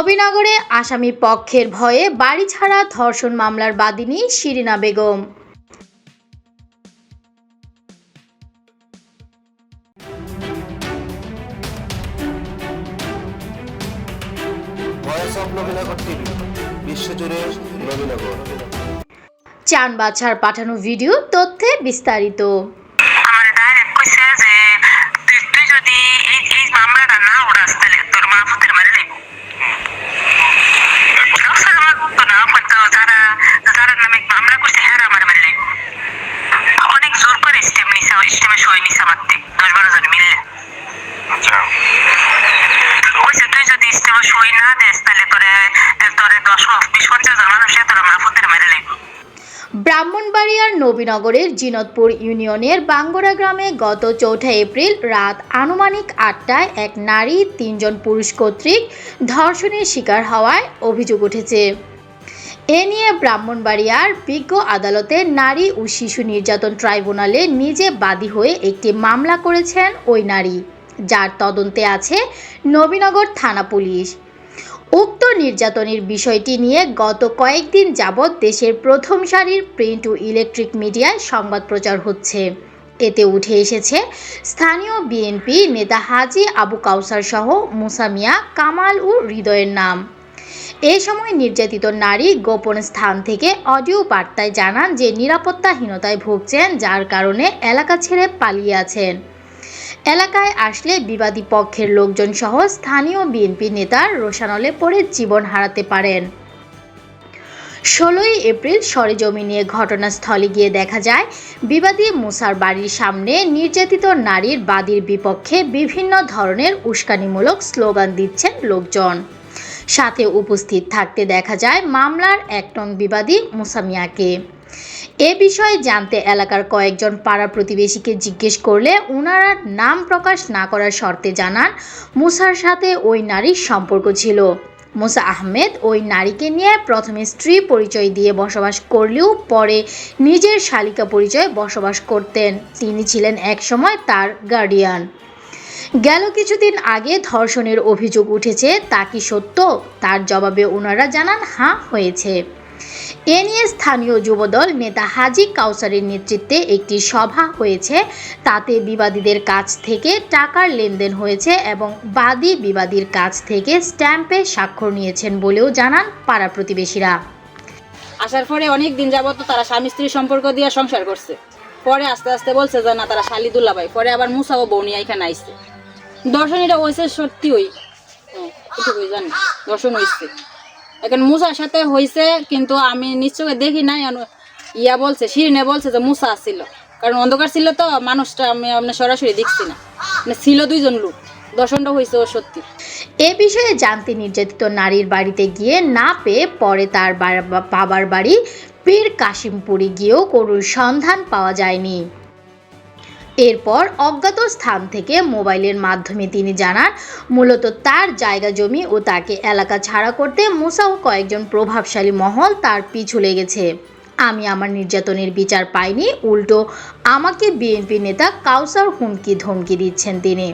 নবীনগরে আসামি পক্ষের ভয়ে বাড়ি ছাড়া ধর্ষণ মামলার বাদিনী শিরিনা বেগম। চান বাছার পাঠানো ভিডিও তথ্যে বিস্তারিত। স্টেম নিছে স্টেমে সই নিছে মারতে দশ বারো জন মিলে। কইছে তুই যদি স্টেমে সই না দেস তাহলে তোরে তোরে দশ বিশ পঞ্চাশ জন মানুষে তোর মা ফুতের মারি ব্রাহ্মণবাড়িয়ার নবীনগরের জিনতপুর ইউনিয়নের বাঙ্গরা গ্রামে গত চৌঠা এপ্রিল রাত আনুমানিক আটটায় এক নারী তিনজন পুরুষ কর্তৃক ধর্ষণের শিকার হওয়ায় অভিযোগ উঠেছে। এ নিয়ে ব্রাহ্মণবাড়িয়ার বিজ্ঞ আদালতে নারী ও শিশু নির্যাতন ট্রাইব্যুনালে নিজে বাদী হয়ে একটি মামলা করেছেন ওই নারী, যার তদন্তে আছে নবীনগর থানা পুলিশ। উক্ত নির্যাতনের বিষয়টি নিয়ে গত কয়েকদিন যাবৎ দেশের প্রথম সারির প্রিন্ট ও ইলেকট্রিক মিডিয়ায় সংবাদ প্রচার হচ্ছে। এতে উঠে এসেছে, স্থানীয় বিএনপি নেতা হাজি আবু কাউসার সহ মুসামিয়া, কামাল ও হৃদয়ের নাম। এ সময় নির্যাতিত নারী গোপন স্থান থেকে অডিও বার্তায় জানান যে নিরাপত্তাহীনতায় ভুগছেন, যার কারণে এলাকা ছেড়ে পালিয়ে আছেন। এলাকায় আসলে বিবাদী পক্ষের লোকজন সহ স্থানীয় বিএনপি নেতার রোশানলে পড়ে জীবন হারাতে পারেন। ষোলোই এপ্রিল সরেজমিনে ঘটনাস্থলে গিয়ে দেখা যায়, বিবাদী মুসার বাড়ির সামনে নির্যাতিত নারীর বাদীর বিপক্ষে বিভিন্ন ধরনের উস্কানিমূলক স্লোগান দিচ্ছেন লোকজন। সাথে উপস্থিত থাকতে দেখা যায় মামলার এক নং বিবাদী মুসামিয়াকে। এ বিষয়ে জানতে এলাকার কয়েকজন পাড়া প্রতিবেশীকে জিজ্ঞেস করলে ওনারা নাম প্রকাশ না করার শর্তে জানান, মুসার সাথে ওই নারীর সম্পর্ক ছিল। মুসা আহমেদ ওই নারীকে নিয়ে প্রথমে স্ত্রী পরিচয় দিয়ে বসবাস করলেও পরে নিজের শালিকা পরিচয়ে বসবাস করতেন। তিনি ছিলেন একসময় তার গার্ডিয়ান গেল কিছুদিন আগে ধর্ষণের অভিযোগ উঠেছে, তা কি সত্য? তার জবাবে ওনারা জানান হাঁ হয়েছে। এ নিয়ে স্থানীয় যুবদল নেতা হাজি কাউসারের নেতৃত্বে একটি সভা হয়েছে। তাতে বিবাদীদের কাছ থেকে টাকার লেনদেন হয়েছে এবং বাদী বিবাদীর কাছ থেকে স্ট্যাম্পে স্বাক্ষর নিয়েছেন বলেও জানান পাড়া প্রতিবেশীরা। আসার পরে অনেক দিন যাবত তারা স্বামী স্ত্রী সম্পর্ক দিয়ে সংসার করছে। পরে আস্তে আস্তে বলছে যে, না, তারা শালিদুল্লা ভাই। পরে আবার মুসা ও বৌনিয়া এখানে আইসছে দর্শন এটা হয়েছে সত্যি ওই এটুকুই জানি, দর্শন হয়েছে। এখন মুসার সাথে হয়েছে, কিন্তু আমি নিশ্চয় দেখি নাই ইয়া বলছে, শিরিনে বলছে যে মুসা ছিল কারণ অন্ধকার ছিল তো, মানুষটা আমি আপনার সরাসরি দেখছি না। মানে ছিল দুইজন লোক, দর্শনটা হয়েছে ও সত্যি। এ বিষয়ে জানতে নির্যাতিত নারীর বাড়িতে গিয়ে না পেয়ে পরে তার বাবার বাড়ি পীর কাশিমপুরে গিয়েও করুর সন্ধান পাওয়া যায়নি। এরপর অজ্ঞাত স্থান থেকে মোবাইলের মাধ্যমে তিনি জানান, মূলত তার জায়গা জমি ও তাকে এলাকা ছাড়া করতে মুসা ও কয়েকজন প্রভাবশালী মহল তার পিছু লেগেছে। আমি আমার নির্যাতনের বিচার পাইনি, উল্টো আমাকে বিএনপি নেতা কাউসার হুমকি ধমকি দিচ্ছেন তিনি।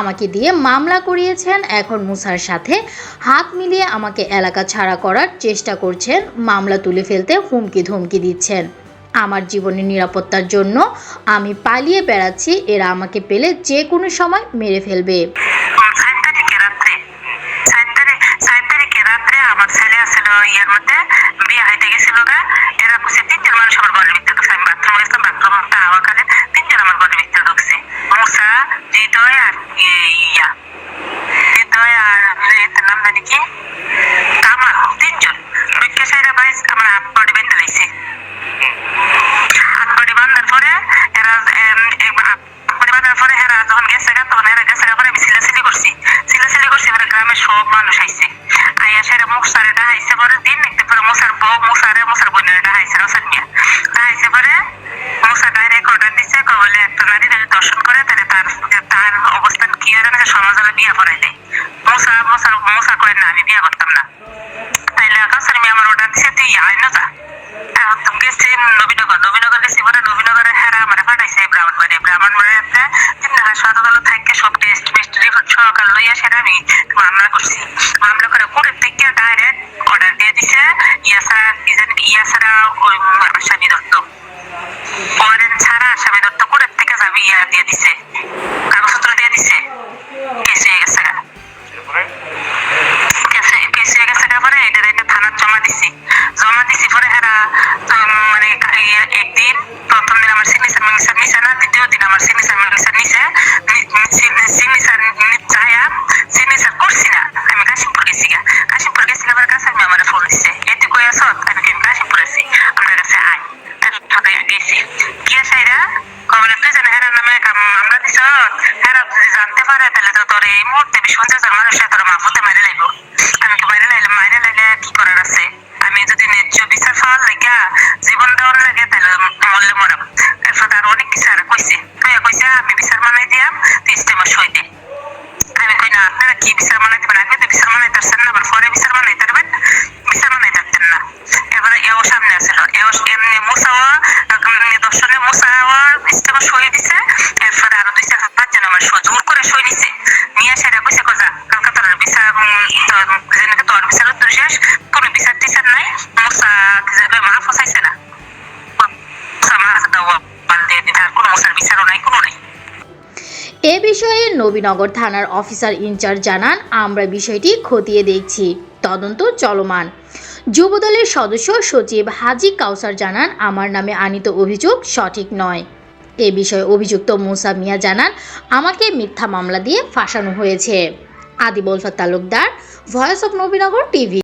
আমাকে দিয়ে মামলা করিয়েছেন, এখন মুসার সাথে হাত মিলিয়ে আমাকে এলাকা ছাড়া করার চেষ্টা করছেন, মামলা তুলে ফেলতে হুমকি ধমকি দিচ্ছেন। আমার জীবনের নিরাপত্তার জন্য আমি পালিয়ে বেড়াচ্ছি। এরা আমাকে পেলে যে কোনো সময় মেরে ফেলবে। আমার ছেলে আসলে ইয়ের মধ্যে, বিয়ে হাইতে গেছিল গা। ওই আসামি দত্ত। পরে ছাড়া আসামি দত্ত কোর্টের থেকে যাবি ইয়া দিয়ে দিছে। কাগজপত্র দিয়ে দিছে। কেস হয়ে গেছে কেস হয়ে গেছে তারপরে মানে এটা একটা থানার জমা দিছি। তোর এই মুহূর্তে বিশ্বঞ্চার মানুষের তোর মাফতে মারি লাগবো আমি তো মারি লাইলে মারি লাইলে কি করার আছে? আমি যদি ন্যায্য বিচার পাওয়ার লাগা জীবন দেওয়ার লাগে তাহলে মরলে মরাম। এরপর আর অনেক কিছু আর কইছে। তুই কইছে, আমি বিচার মানাই দিয়াম তুই ইস্তেমা সই দে। আমি কই, না, আপনারা কি বিচার মানাই দিবেন? আগে তো বিচার মানাই তারছেন না, আবার পরে বিচার মানাই তারবেন? বিচার মানাই তারতেন না। এবারে এও সামনে আসছিল এও এমনি মুসাও দর্শনে মুসাও ইস্তেমা সই দিছে। এরপরে আরও দুই চার পাঁচজন আমার জোর করে সই নিছে। এ বিষয়ে নবীনগর থানার অফিসার ইনচার্জ জানান, আমরা বিষয়টি খতিয়ে দেখছি, তদন্ত চলমান। যুবদলের সদস্য সচিব হাজি কাউসার জানান, আমার নামে আনিত অভিযোগ সঠিক নয়। এ বিষয়ে অভিযুক্ত মুসা মিয়া জানান, আমাকে মিথ্যা মামলা দিয়ে ফাঁসানো হয়েছে। আদিবলফা Talukdar Voice of Nabinagar TV